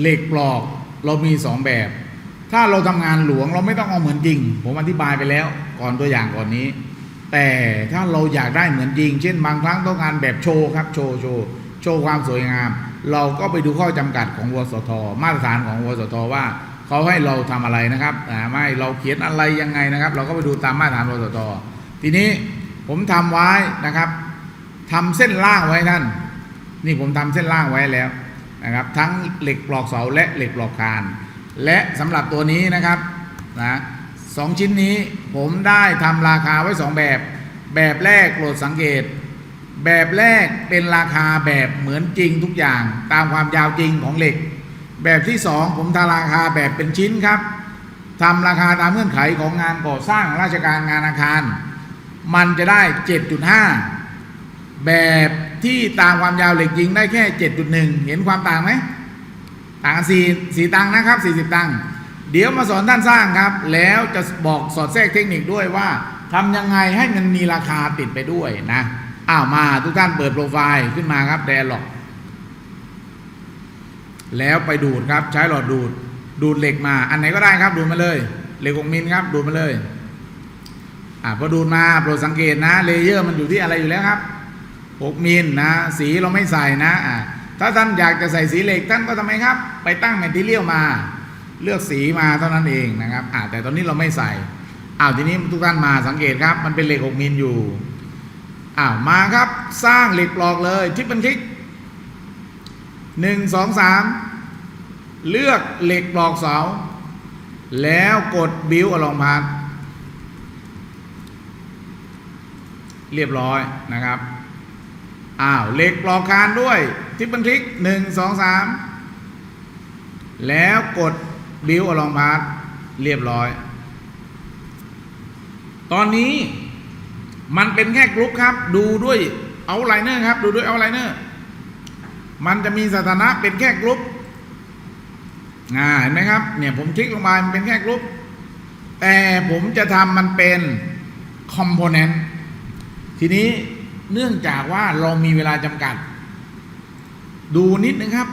เหล็กปลอกเรามีสองแบบ ถ้าเราทำงานหลวงเราไม่ต้องเอาเหมือนจริง ผมอธิบายไปแล้วก่อนตัวอย่างก่อนนี้ แต่ถ้าเราอยากได้เหมือนจริง เช่นบางครั้งต้องการแบบโชว์ครับโชว์โชว์โชว์ความสวยงาม เราก็ไปดูข้อจำกัดของวสท มาตรฐานของวสทว่าเขาให้เราทำอะไรนะครับไม่เราเขียนอะไรยังไงนะครับ เราก็ไปดูตามมาตรฐานวสท ทีนี้ผมทำไว้นะครับทำเส้นล่างไว้ท่าน นี่ผมทำเส้นล่างไว้แล้ว นะครับทั้งเหล็กปลอกเสาและเหล็กปลอกคาน และสำหรับตัวนี้นะครับนะสองชิ้นนี้ผมได้ทำราคาไว้สองแบบ แบบแรกโปรดสังเกต แบบแรกเป็นราคาแบบเหมือนจริงทุกอย่างตามความยาวจริงของเหล็ก แบบที่สองผมทำราคาแบบเป็นชิ้นครับทำราคาตามเงื่อนไขของงานก่อสร้างราชการงานอาคาร มันจะได้ 7.5 แบบ ที่ตามความยาวเหล็กจริงได้แค่ 7.1 เห็นความต่างไหมต่างกันสี่สี่ตังนะครับ 40 ตังเดี๋ยวมาสอนท่านสร้างครับ แล้วจะบอกสอดแทรกเทคนิคด้วยว่าทำยังไงให้มันมีราคาติดไปด้วยนะอ้าวมาทุกท่านเปิดโปรไฟล์ขึ้นมาครับแดนหลอกแล้วไปดูดครับ ใช้หลอดดูด ดูดเหล็กมา อันไหนก็ได้ครับ ดูดมาเลย เหล็กองมิลครับ ดูดมาเลย อ่าพอดูดมาโปรดสังเกตนะเลเยอร์มันอยู่ที่อะไรอยู่แล้วครับ 6มิลนะ สีเราไม่ใส่นะอ่าถ้าท่านอยากจะใส่สีเหล็กท่านก็ทำไมครับ ไปตั้งแมทเทียลมา เลือกสีมาเท่านั้นเองนะครับอ่าแต่ตอนนี้เราไม่ใส่อ้าวทีนี้ทุกท่านมาสังเกตครับ มันเป็นเหล็ก6มิลอยู่อ้าวมาครับสร้างเหล็กปลอกเลยทิปเป็นทิกหนึ่งสองสามเลือกเหล็กปลอกเสา แล้วกดบิวอลองพาสเรียบร้อยนะครับ อ้าวเหล็กปลอกคานด้วยทิปบันทิกหนึ่งสองสามแล้วกดบิวอลองพาสเรียบร้อย ตอนนี้มันเป็นแค่กรุ๊ปครับ ดูด้วยเอาไลเนอร์ครับ ดูด้วยเอาไลเนอร์มันจะมีสถานะเป็นแค่กรุ๊ปอ่าเห็นไหมครับ เนี่ยผมคลิกลงมามันเป็นแค่กรุ๊ปแต่ผมจะทำมันเป็นคอมโพเนนต์ทีนี้ เนื่องจากว่าเรามีเวลาจำกัด ดูนิดนึงครับ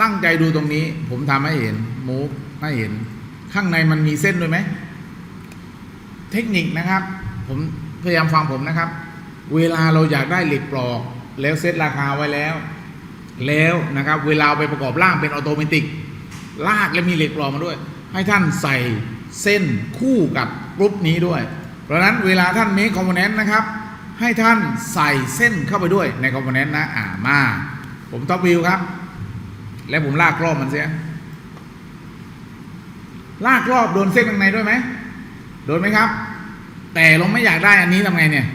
ตั้งใจดูตรงนี้ ผมทำให้เห็นมูฟให้เห็น ข้างในมันมีเส้นด้วยไหม เทคนิคนะครับ ผมพยายามฟังผมนะครับ เวลาเราอยากได้เหล็กปลอก แล้วเซตราคาไว้แล้ว แล้วนะครับ เวลาไปประกอบร่างเป็นออโตเมติก ลากและมีเหล็กปลอกมาด้วย ให้ท่านใส่เส้นคู่กับกรุ๊ปนี้ด้วย เพราะฉะนั้นเวลาท่านเมคคอมโพเนนต์นะครับ ให้ท่านใส่เส้นเข้าไปด้วยในคอมโพเนนต์นะอ่ามา ผมท็อปวิวครับ แล้วผมลากรอบมันเสียลากรอบโดนเส้นข้างในด้วยไหมโดนไหมครับ แต่เราไม่อยากได้อันนี้ทำไงเนี่ย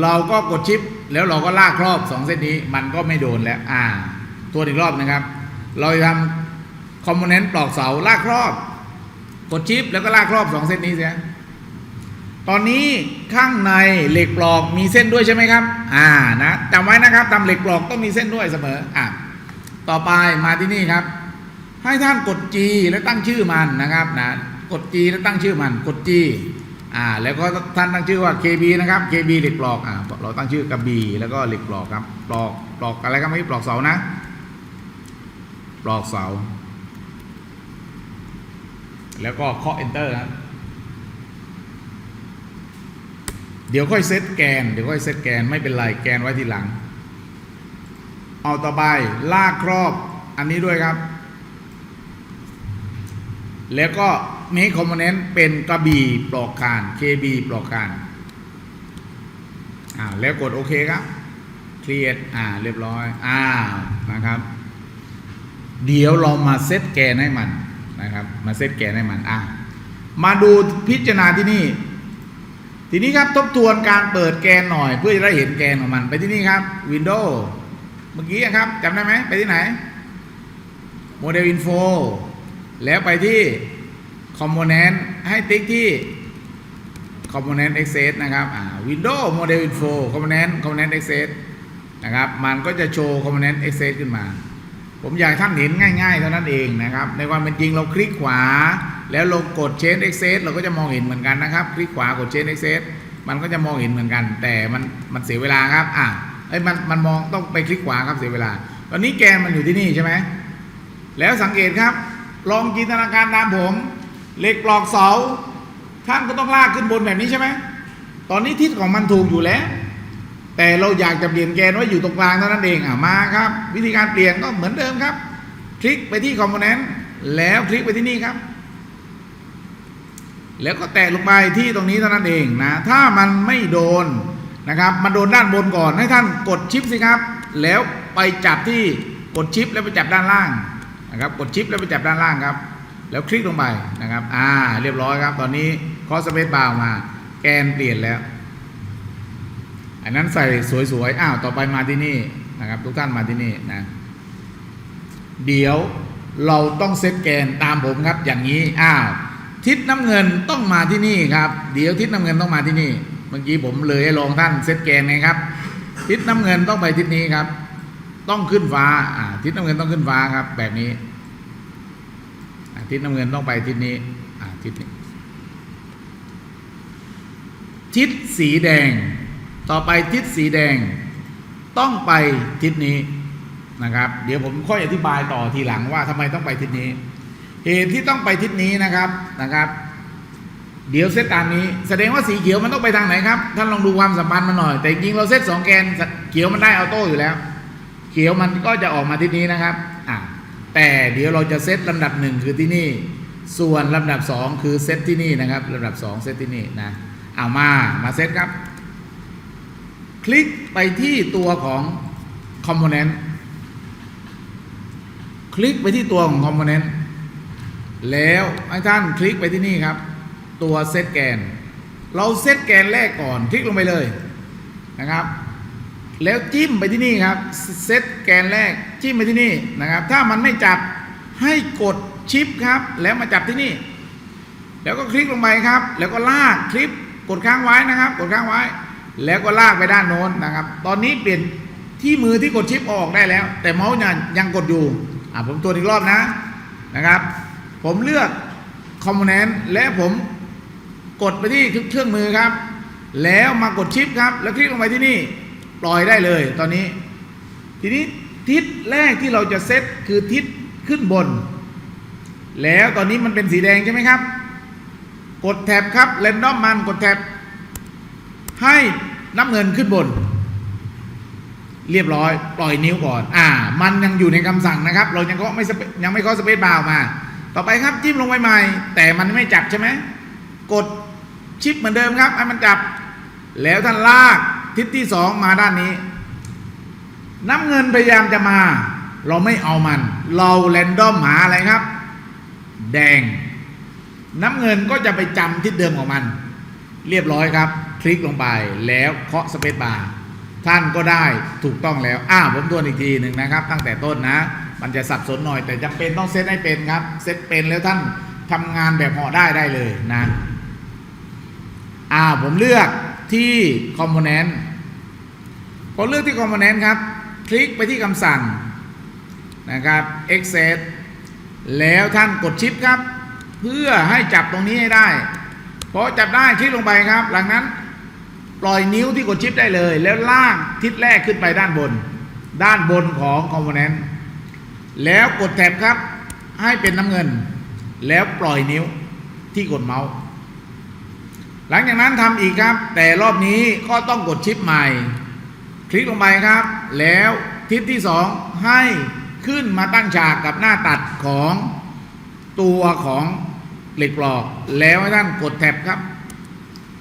เราก็กดชิป แล้วเราก็ลากรอบสองเส้นนี้ มันก็ไม่โดนแล้ว อ่า ตัวอีกรอบนะครับ เราทำคอมโพเนนต์ปลอกเสาลากรอบ กดชิป แล้วก็ลากรอบสองเส้นนี้เสีย ตอนนี้ข้างในเหล็กปลอกมีเส้นด้วยใช่ไหมครับ อ่านะจำไว้นะครับทำเหล็กปลอกต้องมีเส้นด้วยเสมออ่าต่อไปมาที่นี่ครับ ให้ท่านกด G แล้วตั้งชื่อมันนะครับนะกด G แล้วตั้งชื่อมันกด G อ่าแล้วก็ท่านตั้งชื่อว่า KB นะครับ KB เหล็กปลอกอ่าเราตั้งชื่อกระบี่แล้วก็เหล็กปลอกครับปลอกปลอกอะไรครับไม่ใช่ปลอกเสานะ ปลอกเสา แล้วก็เคาะ enter ครับ เดี๋ยวค่อยเซตแกน เดี๋ยวค่อยเซตแกนไม่เป็นไรแกนไว้ทีหลัง เอาต่อไปลากครอบอันนี้ด้วยครับ แล้วก็ make component เป็นกระบี่ปลอกคาน KB ปลอกคานอ่าแล้วกดโอเคครับเคลียร์อ่าเรียบร้อยอ่านะครับ เดี๋ยวเรามาเซตแกนให้มันนะครับ มาเซตแกนให้มันอะมาดูพิจารณาที่นี่ ทีนี้ครับทบทวนการเปิดแกนหน่อยเพื่อจะได้เห็นแกนของมัน ไปที่นี่ครับ Windows เมื่อกี้ครับจำได้ไหมไปที่ไหน Model Info แล้วไปที่ Component ให้ติ๊กที่ Component Access นะครับอ่า Windows Model Info Component Component Access นะครับ มันก็จะโชว์ Component Access ขึ้นมา ผมอยากท่านเห็นง่ายๆเท่านั้นเองนะครับ ในความเป็นจริงเราคลิกขวา แล้วลงกด Change Access เราก็จะมองเห็นเหมือนกันนะครับ คลิกขวากด Change Access มันก็จะมองเห็นเหมือนกัน แต่มันมันเสียเวลาครับอะไอ้ยมันมันมองต้องไปคลิกขวาครับเสียเวลา ตอนนี้แกนมันอยู่ที่นี่ใช่ไหมแล้วสังเกตครับ ลองจินตนาการตามผมเหล็กปลอกเสา ท่านก็ต้องลากขึ้นบนแบบนี้ใช่ไหมตอนนี้ทิศของมันถูกอยู่แล้ว แต่เราอยากจะเปลี่ยนแกนไว้อยู่ตรงกลางเท่านั้นเองอะมาครับ วิธีการเปลี่ยนก็เหมือนเดิมครับ คลิกไปที่คอมโพเนนต์แล้วคลิกไปที่นี่ครับ แล้วก็แตะลงไปที่ตรงนี้เท่านั้นเองนะ ถ้ามันไม่โดนนะครับ มันโดนด้านบนก่อนให้ท่านกดชิปสิครับ แล้วไปจับที่กดชิปแล้วไปจับด้านล่างนะครับกดชิปแล้วไปจับด้านล่างครับ แล้วคลิกลงไปนะครับ อ่า เรียบร้อยครับ ตอนนี้คอสเปซบาร์มา แกนเปลี่ยนแล้ว อันนั้นใส่สวยๆ อ้าว ต่อไปมาที่นี่นะครับ ทุกท่านมาที่นี่นะ เดี๋ยวเราต้องเซตแกนตามผมครับ อย่างนี้ อ้าว ทิศน้ำเงินต้องมาที่นี่ครับ เดี๋ยวทิศน้ำเงินต้องมาที่นี่เมื่อกี้ผมเลยให้ลองท่านเซตแกนไงครับ ทิศน้ำเงินต้องไปทิศนี้ครับ ต้องขึ้นฟ้าอ่าทิศน้ำเงินต้องขึ้นฟ้าครับ แบบนี้อทิศน้ำเงินต้องไปทิศนี้อ่าทิศนี้ ทิศสีแดง ต่อไปทิศสีแดง ต้องไปทิศนี้นะครับ เดี๋ยวผมค่อยอธิบายต่อทีหลังว่าทำไมต้องไปทิศนี้ เหตุที่ต้องไปทิศนี้นะครับนะครับ เดี๋ยวเซตตามนี้ แสดงว่าสีเขียวมันต้องไปทางไหนครับท่านลองดูความสัมพันธ์มันหน่อย แต่จริงเราเซตสองแกนเขียวมันได้ออโต้อยู่แล้ว เขียวมันก็จะออกมาทิศนี้นะครับอะแต่เดี๋ยวเราจะเซตลำดับหนึ่งคือที่นี่ ส่วนลำดับสองคือเซตที่นี่นะครับลำดับสองเซตที่นี่นะเอามามาเซตครับ คลิกไปที่ตัวของ Component คลิกไปที่ตัวของ Component แล้วให้ท่านคลิกไปที่นี่ครับ ตัวเซตแกน เราเซตแกนแรกก่อนคลิกลงไปเลยนะครับ แล้วจิ้มไปที่นี่ครับเซตแกนแรกจิ้มไปที่นี่นะครับ ถ้ามันไม่จับให้กดชิปครับ แล้วมาจับที่นี่ แล้วก็คลิกลงไปครับ แล้วก็ลากคลิปกดค้างไว้นะครับ กดค้างไว้ แล้วก็ลากไปด้านโน้นนะครับ ตอนนี้เปลี่ยนที่มือที่กดชิปออกได้แล้ว แต่เมาส์ยังยังกดอยู่อะผมตัวอีกรอบนะนะครับ ผมเลือกคอมโพเนนต์และผมกดไปที่เครื่องมือครับ แล้วมากดชิปครับ แล้วคลิกลงไปที่นี่ ปล่อยได้เลยตอนนี้ ทีนี้ทิศแรกที่เราจะเซตคือทิศขึ้นบน แล้วตอนนี้มันเป็นสีแดงใช่ไหมครับ กดแท็บครับเรนดอมมันกดแท็บให้น้ำเงินขึ้นบน เรียบร้อย ปล่อยนิ้วก่อน อ่า มันยังอยู่ในคำสั่งนะครับ เรายังก็ไม่ยังไม่เข้าสเปซบาร์ออกมา ต่อไปครับจิ้มลงไปใหม่ แต่มันไม่จับใช่ไหมกดชิปเหมือนเดิมครับให้มันจับ แล้วท่านลากทิศที่สองมาด้านนี้ น้ำเงินพยายามจะมา เราไม่เอามัน เราแรนดอมหาอะไรครับ แดง น้ำเงินก็จะไปจำทิศเดิมของมัน เรียบร้อยครับ คลิกลงไปแล้วเคาะสเปซบาร์ท่านก็ได้ถูกต้องแล้ว อ้าวผมทวนอีกทีหนึ่งนะครับ ตั้งแต่ต้นนะ มันจะสับสนหน่อยแต่จำเป็นต้องเซตให้เป็นครับ เซตเป็นแล้วท่านทำงานแบบห่อได้ได้เลยนะอ่าผมเลือกที่คอมโพเนนต์พอเลือกที่คอมโพเนนต์ครับ คลิกไปที่คำสั่งนะครับ access แล้วท่านกดชิปครับ เพื่อให้จับตรงนี้ให้ได้พอจับได้คลิกลงไปครับ หลังนั้นปล่อยนิ้วที่กดชิปได้เลย แล้วลากทิศแรกขึ้นไปด้านบน ด้านบนของคอมโพเนนต์ แล้วกดแท็บครับ ให้เป็นน้ำเงิน แล้วปล่อยนิ้วที่กดเมาส์ หลังจากนั้นทำอีกครับ แต่รอบนี้ก็ต้องกดชิปใหม่ คลิกลงไปครับ แล้วทิศที่สองให้ขึ้นมาตั้งฉากกับหน้าตัดของตัวของเหล็กปลอก แล้วให้ท่านกดแท็บครับ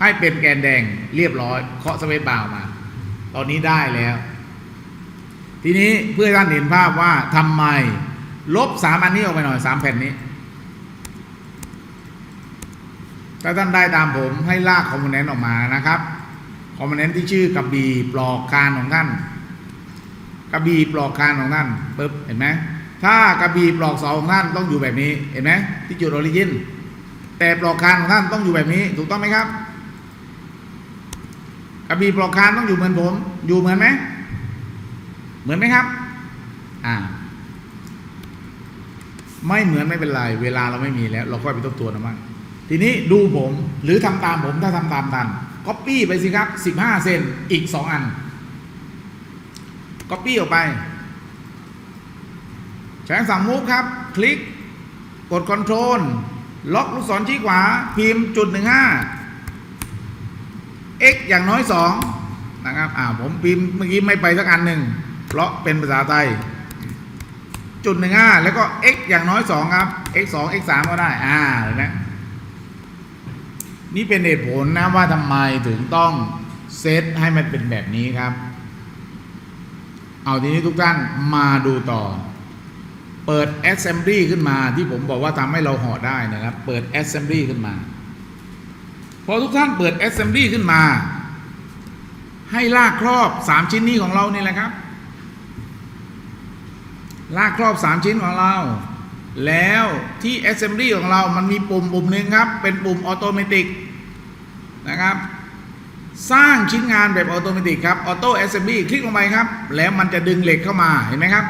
ให้เป็นแกนแดงเรียบร้อยเคาะสเปซบ่าร์มา ตอนนี้ได้แล้ว ทีนี้เพื่อให้ท่านเห็นภาพว่าทำไม ลบสามอันนี้ออกไปหน่อยสามแผ่นนี้ ถ้าท่านได้ตามผมให้ลากคอมโพเนนต์ออกมานะครับ คอมโพเนนต์ที่ชื่อกระบี่ปลอกคานของท่านกระบี่ปลอกคานของท่านปึ๊บเห็นไหมถ้ากระบี่ปลอกเสาของท่านต้องอยู่แบบนี้เห็นไหมที่จุดออริจินแต่ปลอกคานของท่านต้องอยู่แบบนี้ ถูกต้องไหมครับ กระบี่ปลอกคานต้องอยู่เหมือนผม อยู่เหมือนไหม เหมือนไหมครับ อ่า ไม่เหมือนไม่เป็นไร เวลาเราไม่มีแล้ว เราค่อยไปทบทวนเอาบ้างทีนี้ดูผมหรือทำตามผมถ้าทำตามทันก๊อปปี้ไปสิครับ15เซนอีก2อันก๊อปปี้ออกไปใช้สั่งมูฟครับ คลิกกดคอนโทรลล็อกลูกศรชี้ขวา พิมพ์จุดหนึ่งห้า x อย่างน้อยสองนะครับ อ่า ผมพิมพ์เมื่อกี้ไม่ไปสักอันหนึ่ง ราะเป็นภาษาไทย จุดหนึ่งห้าแล้วก็ x อย่างน้อยสองครับ x สอง x สามก็ได้ อ่าเห็นไหมนี่เป็นเหตุผลนะว่าทำไมถึงต้องเซตให้มันเป็นแบบนี้ครับ เอาทีนี้ทุกท่านมาดูต่อ เปิด assembly ขึ้นมาที่ผมบอกว่าทำให้เราห่อได้นะครับ เปิด assembly ขึ้นมา พอทุกท่านเปิด assembly ขึ้นมา ให้ลากครอบ3ชิ้นนี้ของเรานี่แหละครับ ลากครอบ 3 ชิ้นของเรา แล้วที่ assembly ของเรามันมีปุ่มปุ่มหนึ่งครับ เป็นปุ่มออโตเมติกนะครับ สร้างชิ้นงานแบบออโตเมติกครับออโต้ assembly คลิกลงไปครับ แล้วมันจะดึงเหล็กเข้ามาเห็นไหมครับ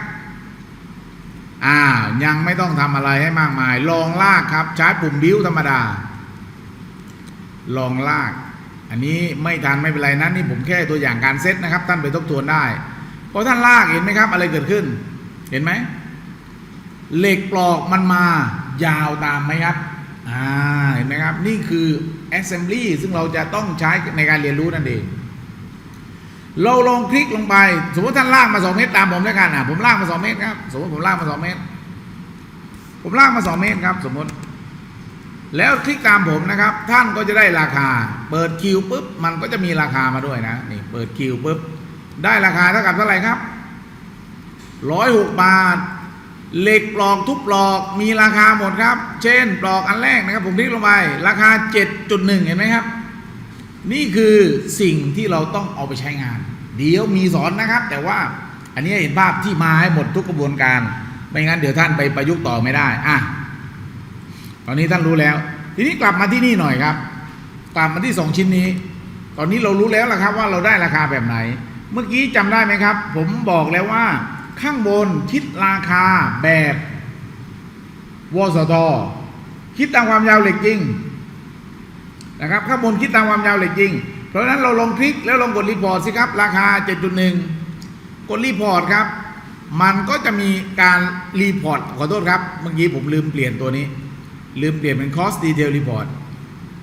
อ่ายังไม่ต้องทำอะไรให้มากมาย ลองลากครับใช้ปุ่มบิ้วธรรมดา ลองลาก อันนี้ไม่ทันไม่เป็นไรนะนี่ผมแค่ตัวอย่างการเซตนะครับ ท่านไปทบทวนได้พอท่านลากเห็นไหมครับ อะไรเกิดขึ้น เห็นไหมเหล็กปลอกมันมายาวตามไหมครับอ่าเห็นไหมครับ นี่คือ assembly ซึ่งเราจะต้องใช้ในการเรียนรู้นั่นเอง เราลองคลิกลงไป สมมติท่านลากมา2เมตรตามผมแล้วกันอะผมลากมา2เมตรครับ สมมติผมลากมา2เมตร ผมลากมา2เมตรครับ สมมติ แล้วคลิกตามผมนะครับ ท่านก็จะได้ราคา เปิดคิวปุ๊บ มันก็จะมีราคามาด้วยนะ นี่ เปิดคิวปุ๊บ ได้ราคาเท่ากับเท่าไหร่ครับ ร้อยหกบาท เหล็กปลอกทุกปลอกมีราคาหมดครับ เช่นปลอกอันแรกนะครับ ผมคลิกลงไป ราคา 7.1 เห็นไหมครับ นี่คือสิ่งที่เราต้องเอาไปใช้งาน เดี๋ยวมีสอนนะครับ แต่ว่าอันนี้เห็นภาพที่มาให้หมดทุกกระบวนการ ไม่งั้นเดี๋ยวท่านไปประยุกต์ต่อไม่ได้อะตอนนี้ท่านรู้แล้ว ทีนี้กลับมาที่นี่หน่อยครับ กลับมาที่สองชิ้นนี้ ตอนนี้เรารู้แล้วล่ะครับว่าเราได้ราคาแบบไหน เมื่อกี้จำได้ไหมครับ ผมบอกแล้วว่า ข้างบนคิดราคาแบบวสทคิดตามความยาวเหล็กจริงนะครับข้างบนคิดตามความยาวเหล็กจริง เพราะฉะนั้นเราลองคลิกแล้วลองกดรีพอร์ตสิครับ ราคา 7.1 กดรีพอร์ตครับ มันก็จะมีการรีพอร์ตขอโทษครับ เมื่อกี้ผมลืมเปลี่ยนตัวนี้ ลืมเปลี่ยนเป็น cost detail report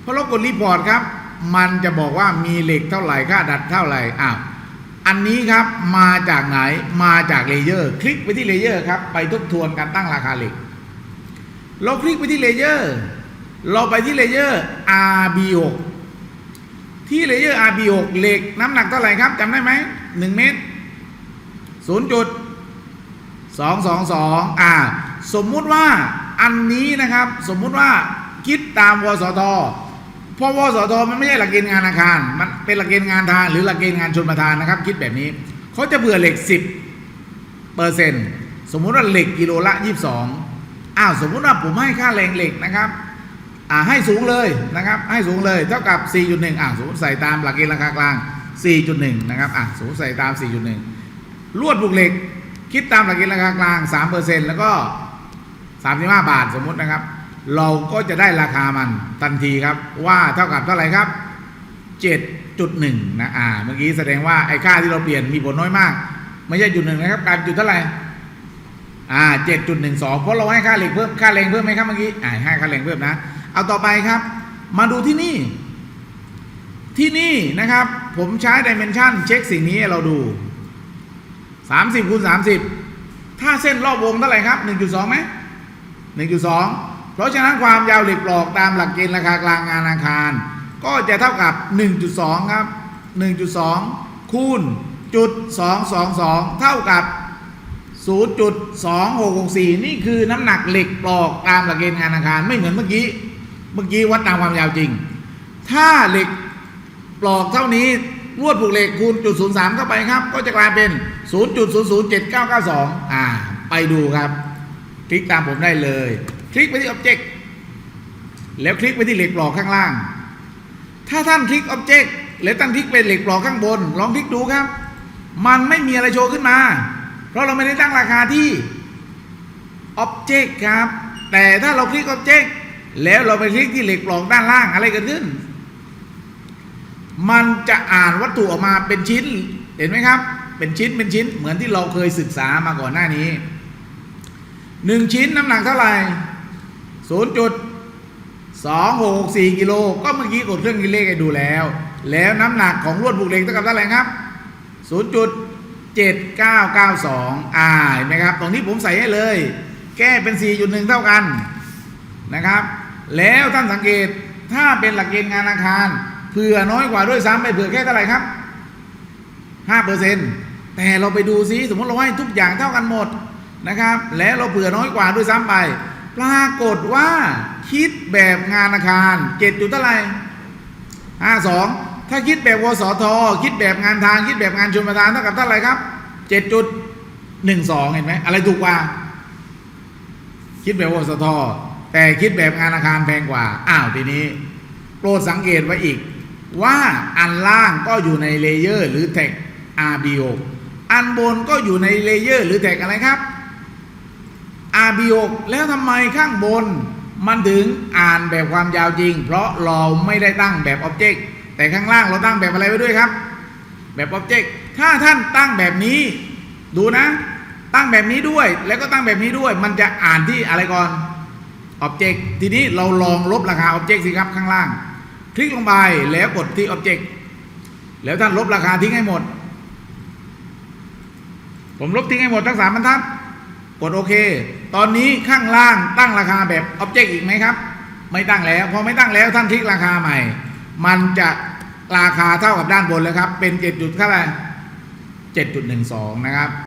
พอเรากดรีพอร์ตครับ มันจะบอกว่ามีเหล็กเท่าไหร่ค่าดัดเท่าไหร่อ้าว อันนี้ครับมาจากไหนมาจากเลเยอร์ คลิกไปที่เลเยอร์ครับ ไปทบทวนการตั้งราคาเหล็ก เราคลิกไปที่เลเยอร์ เราไปที่เลเยอร์ RB6 ที่เลเยอร์ RB6 เหล็กน้ำหนักเท่าไหร่ครับจำได้ไหม1เมตร0จุด222อ่า สมมุติว่าอันนี้นะครับ สมมุติว่าคิดตามวสท เพราะวสทมันไม่ใช่หลักเกณฑ์งานอาคาร มันเป็นหลักเกณฑ์งานทางหรือหลักเกณฑ์งานชนประทานนะครับ คิดแบบนี้เขาจะเบื่อเหล็ก10เปอร์เซ็นต์สมมุติว่าเหล็กกิโลละ22อ้าวสมมุติว่าผมให้ค่าแรงเหล็กนะครับอ่าให้สูงเลยนะครับ ให้สูงเลยเท่ากับ 4.1อ่าสมมติใส่ตามหลักเกณฑ์ราคากลาง 4.1 นะครับอ่าสมมติใส่ตาม 4.1 ลวดบุกเหล็กคิดตามหลักเกณฑ์ราคากลาง 3%แล้วก็ 35 บาทสมมุตินะครับ เราก็จะได้ราคามันทันทีครับ ว่าเท่ากับเท่าไหร่ครับ 7.1 นะอ่าเมื่อกี้แสดงว่าไอ้ค่าที่เราเปลี่ยนมีผลน้อยมาก ไม่ใช่จุดหนึ่งนะครับการจุดเท่าไหร่อ่า 7.12 เพราะเราให้ค่าเหล็กเพิ่มค่าแรงเพิ่มไหมครับเมื่อกี้อ่าให้ค่าแรงเพิ่มนะ เอาต่อไปครับ มาดูที่นี่ ที่นี่นะครับ ผมใช้ดิเมนชันเช็คสิ่งนี้เราดู 30คูณ30 ถ้าเส้นรอบวงเท่าไหร่ครับ 1.2ไหม1.2 เพราะฉะนั้นความยาวเหล็กปลอกตามหลักเกณฑ์ราคากลางงานอาคาร ก็จะเท่ากับ 1.2 ครับ 1.2 คูณจุด222 เท่ากับ 0.2664 นี่คือน้ำหนักเหล็กปลอกตามหลักเกณฑ์งานอาคารไม่เหมือนเมื่อกี้ เมื่อกี้วัดตามความยาวจริง ถ้าเหล็กปลอกเท่านี้ลวดผูกเหล็กคูณจุด03เข้าไปครับ ก็จะกลายเป็น 0.007992 อ่า ไปดูครับ คลิกตามผมได้เลย คลิกไปที่ Object แล้วคลิกไปที่เหล็กปลอกข้างล่าง ถ้าท่านคลิก Object แล้วท่านคลิกไปเหล็กปลอกข้างบน ลองคลิกดูครับ มันไม่มีอะไรโชว์ขึ้นมา เพราะเราไม่ได้ตั้งราคาที่ Object ครับ แต่ถ้าเราคลิก Object แล้วเราไปคลิกที่เหล็กปลอกด้านล่างอะไรเกิดขึ้น มันจะอ่านวัตถุออกมาเป็นชิ้น เห็นไหมครับ เป็นชิ้นเป็นชิ้นเหมือนที่เราเคยศึกษามาก่อนหน้านี้หนึ่งชิ้นน้ำหนักเท่าไหร่ ศูนย์จุดสองหกสี่กิโลก็เมื่อกี้กดเครื่องคิดเลขให้ดูแล้ว แล้วน้ำหนักของลวดผูกเหล็กเท่ากับเท่าไหร่ครับศูนย์จุดเจ็ดเก้าเก้าสองอ่าเห็นไหมครับ ตรงนี้ผมใส่ให้เลย แก้เป็นสี่จุดหนึ่งเท่ากันนะครับ แล้วท่านสังเกตถ้าเป็นหลักเกณฑ์งานอาคารเผื่อน้อยกว่าด้วยซ้ำไปเผื่อแค่เท่าไหร่ครับห้าเปอร์เซ็นต์แต่เราไปดูซิสมมติเราให้ทุกอย่างเท่ากันหมดนะครับ แล้วเราเผื่อน้อยกว่าด้วยซ้ำไป ปรากฏว่าคิดแบบงานอาคารเจ็ดจุดเท่าไหร่ห้าสองถ้าคิดแบบวสท คิดแบบงานทาง คิดแบบงานชนประทานเท่ากับเท่าไหร่ครับเจ็ดจุดหนึ่งสองเห็นไหมอะไรถูกกว่า คิดแบบวสท แต่คิดแบบงานอาคารแพงกว่า อ้าวทีนี้โปรดสังเกตไว้อีก ว่าอันล่างก็อยู่ในเลเยอร์หรือแท็ก RBO อันบนก็อยู่ในเลเยอร์หรือแท็กอะไรครับ RBO แล้วทำไมข้างบน มันถึงอ่านแบบความยาวจริง เพราะเราไม่ได้ตั้งแบบ Object แต่ข้างล่างเราตั้งแบบอะไรไว้ด้วยครับ แบบ Object ถ้าท่านตั้งแบบนี้ ดูนะ ตั้งแบบนี้ด้วยแล้วก็ตั้งแบบนี้ด้วย มันจะอ่านที่อะไรก่อน Object ทีนี้เราลองลบราคา Object สิครับข้างล่าง คลิกลงไปแล้วกดที่ Object แล้วท่านลบราคาทิ้งให้หมด ผมลบทิ้งให้หมดทั้งสามบรรทัด ดโอเค ตอนนี้ข้างล่างตั้งราคาแบบออบเจกต์อีกไหมครับ ไม่ตั้งแล้วพอไม่ตั้งแล้วท่านคลิกราคาใหม่ มันจะราคาเท่ากับด้านบนเลยครับ เป็น7จุดเท่าไหร่7.12 นะครับ